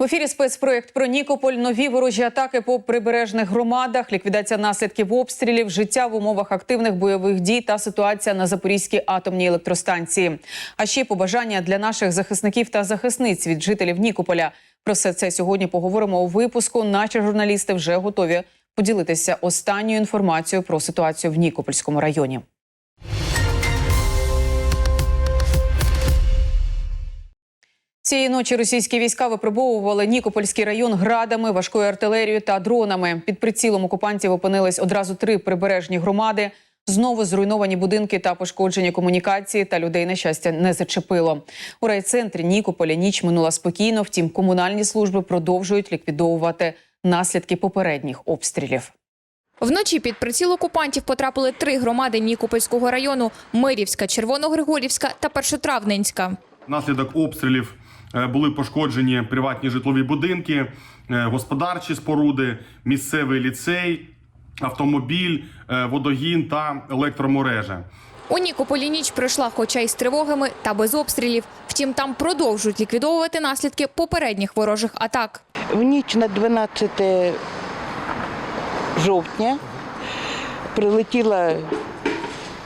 В ефірі спецпроєкт про Нікополь. Нові ворожі атаки по прибережних громадах, ліквідація наслідків обстрілів, життя в умовах активних бойових дій та ситуація на Запорізькій атомній електростанції. А ще побажання для наших захисників та захисниць від жителів Нікополя. Про все це сьогодні поговоримо у випуску. Наші журналісти вже готові поділитися останньою інформацією про ситуацію в Нікопольському районі. Цієї ночі російські війська випробовували Нікопольський район градами, важкою артилерією та дронами. Під прицілом окупантів опинились одразу три прибережні громади. Знову зруйновані будинки та пошкоджені комунікації, та людей на щастя не зачепило. У райцентрі Нікополя ніч минула спокійно. Втім, комунальні служби продовжують ліквідовувати наслідки попередніх обстрілів. Вночі під приціл окупантів потрапили три громади Нікопольського району: Мирівська, Червоногригорівська та Першотравненська. Внаслідок обстрілів були пошкоджені приватні житлові будинки, е, господарчі споруди, місцевий ліцей, автомобіль, е, водогін та електромережа. У Нікополі ніч пройшла, хоча й з тривогами та без обстрілів. Втім, там продовжують ліквідовувати наслідки попередніх ворожих атак. В ніч на 12 жовтня прилетіла,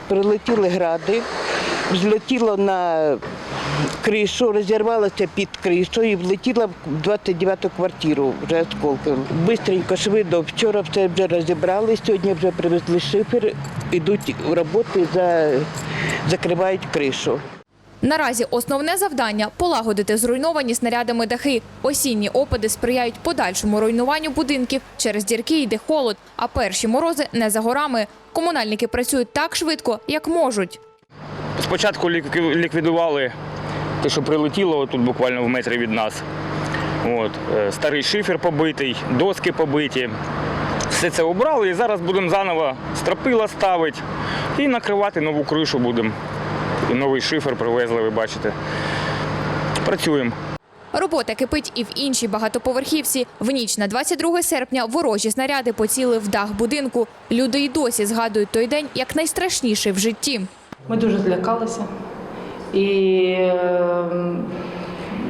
прилетіли гради, взлетіло на кришу, розірвалося під кришою і влетіла в 29-ту квартиру вже осколки. Бистренько, швидко, вчора все вже розібрали, сьогодні вже привезли шифер, йдуть в роботи, за, закривають кришу. Наразі основне завдання полагодити зруйновані снарядами дахи. Осінні опади сприяють подальшому руйнуванню будинків. Через дірки йде холод, а перші морози не за горами. Комунальники працюють так швидко, як можуть. Спочатку лік- ліквідували те, що прилетіло тут буквально в метрі від нас. От, е, старий шифер побитий, доски побиті. Все це обрали і зараз будемо заново стропила ставити і накривати нову кришу будемо. І новий шифер привезли, ви бачите. Працюємо. Робота кипить і в іншій багатоповерхівці. В ніч на 22 серпня ворожі снаряди поцілили в дах будинку. Люди й досі згадують той день як найстрашніший в житті. Мы дуже злякалися. И э,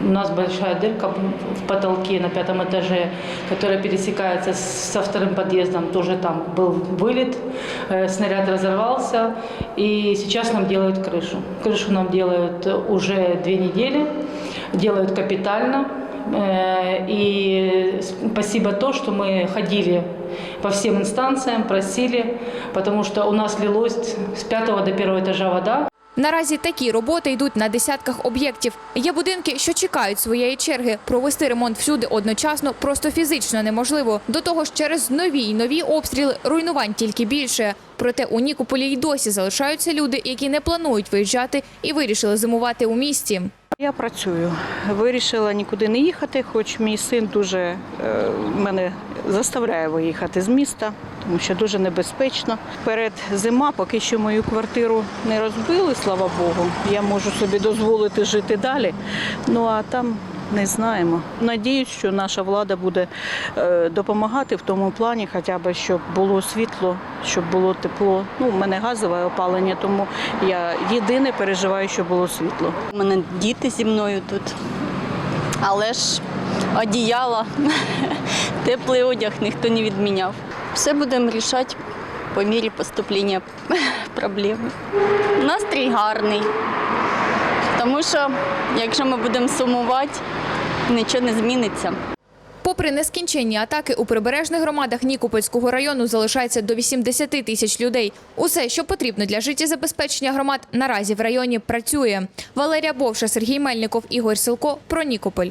у нас большая дырка в потолке на пятом этаже, которая пересекается со вторым подъездом. Тоже там был вылет, э, снаряд разорвался. И сейчас нам делают крышу. Крышу нам делают уже две недели, делают капитально. Э, И спасибо то, что мы ходили по всем инстанциям, просили, потому что у нас лилось с пятого до первого этажа вода. Наразі такі роботи йдуть на десятках об'єктів. Є будинки, що чекають своєї черги. Провести ремонт всюди одночасно просто фізично неможливо. До того ж, через нові й нові обстріли руйнувань тільки більше. Проте у Нікополі й досі залишаються люди, які не планують виїжджати і вирішили зимувати у місті. Я працюю. Вирішила нікуди не їхати, хоч мій син дуже е, мене заставляє виїхати з міста, тому що дуже небезпечно. Перед зима, поки що мою квартиру не розбили, слава Богу. Я можу собі дозволити жити далі. Ну а там не знаємо. Надіюсь, що наша влада буде е, допомагати в тому плані, хоча б щоб було світло, щоб було тепло. Ну, у мене газове опалення, тому я єдине переживаю, щоб було світло. У мене діти зі мною тут. Але ж одіяла, теплий одяг ніхто не відміняв. Все будемо рішати по мірі поступлення проблеми. Настрій гарний. Тому що якщо ми будемо сумувати, нічого не зміниться. Попри нескінченні атаки у прибережних громадах Нікопольського району залишається до 80 тисяч людей. Усе, що потрібно для життєзабезпечення громад, наразі в районі працює. Валерія Бовша, Сергій Мельников, Ігор Силко про Нікополь.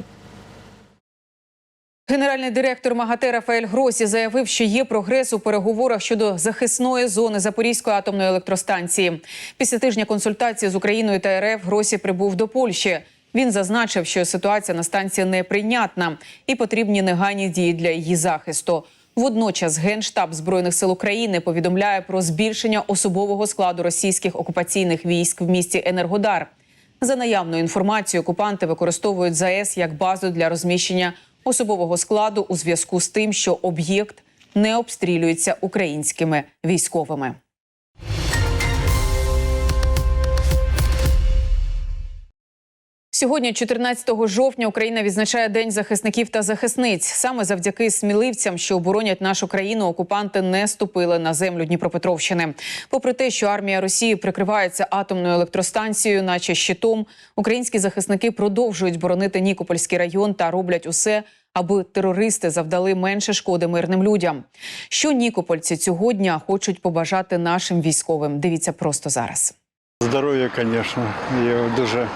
Генеральний директор МАГАТЕ Рафаель Гросі заявив, що є прогрес у переговорах щодо захисної зони Запорізької атомної електростанції. Після тижня консультації з Україною та РФ Гросі прибув до Польщі. Він зазначив, що ситуація на станції неприйнятна і потрібні негайні дії для її захисту. Водночас Генштаб збройних сил України повідомляє про збільшення особового складу російських окупаційних військ в місті Енергодар. За наявною інформацією, окупанти використовують ЗАЕС як базу для розміщення особового складу у зв'язку з тим, що об'єкт не обстрілюється українськими військовими. Сьогодні, 14 жовтня, Україна відзначає День захисників та захисниць. Саме завдяки сміливцям, що оборонять нашу країну, окупанти не ступили на землю Дніпропетровщини. Попри те, що армія Росії прикривається атомною електростанцією, наче щитом, українські захисники продовжують боронити Нікопольський район та роблять усе, аби терористи завдали менше шкоди мирним людям. Що нікопольці цього дня хочуть побажати нашим військовим? Дивіться просто зараз. Здоров'я, звісно. І дуже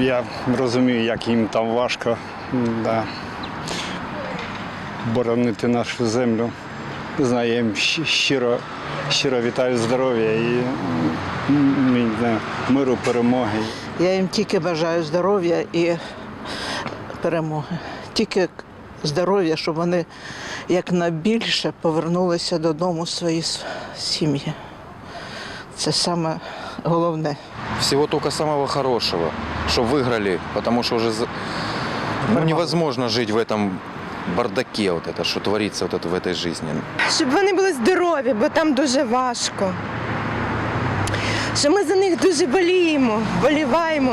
я розумію, як їм там важко да, боронити нашу землю. Не знаю, я їм щиро, щиро вітаю здоров'я і знаю, миру, перемоги. Я їм тільки бажаю здоров'я і перемоги. Тільки здоров'я, щоб вони якнайбільше повернулися додому в свої сім'ї. Це саме головне. Всего только самого хорошего, что выиграли, потому что уже за- ну, невозможно жить в этом бардаке, вот это, что творится вот это в этой жизни. щоб вони були здорові, бо там дуже важко. Що ми за них дуже боліємо, боліваємо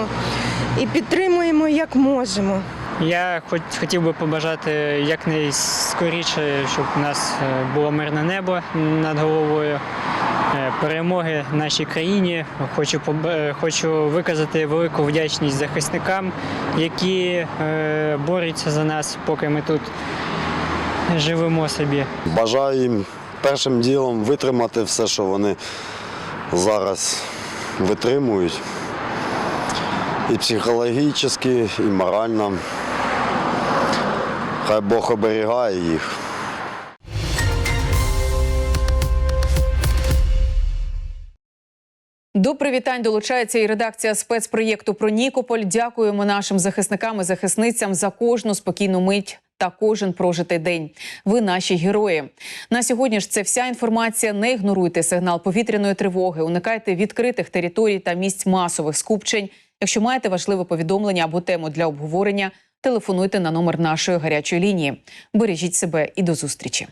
і підтримуємо як можемо. Я хоч хотів би побажати якнайскоріше, щоб у нас е, було мирне небо над головою, е, перемоги нашій країні. Хочу е, хочу виказати велику вдячність захисникам, які е, борються за нас, поки ми тут живемо собі. Бажаю їм першим ділом витримати все, що вони зараз витримують. І психологічно, і морально. Хай Бог оберігає їх. До привітань долучається і редакція спецпроєкту про Нікополь. Дякуємо нашим захисникам і захисницям за кожну спокійну мить. Та кожен прожитий день. Ви наші герої. На сьогодні ж це вся інформація. Не ігноруйте сигнал повітряної тривоги, уникайте відкритих територій та місць масових скупчень. Якщо маєте важливе повідомлення або тему для обговорення, телефонуйте на номер нашої гарячої лінії. Бережіть себе і до зустрічі.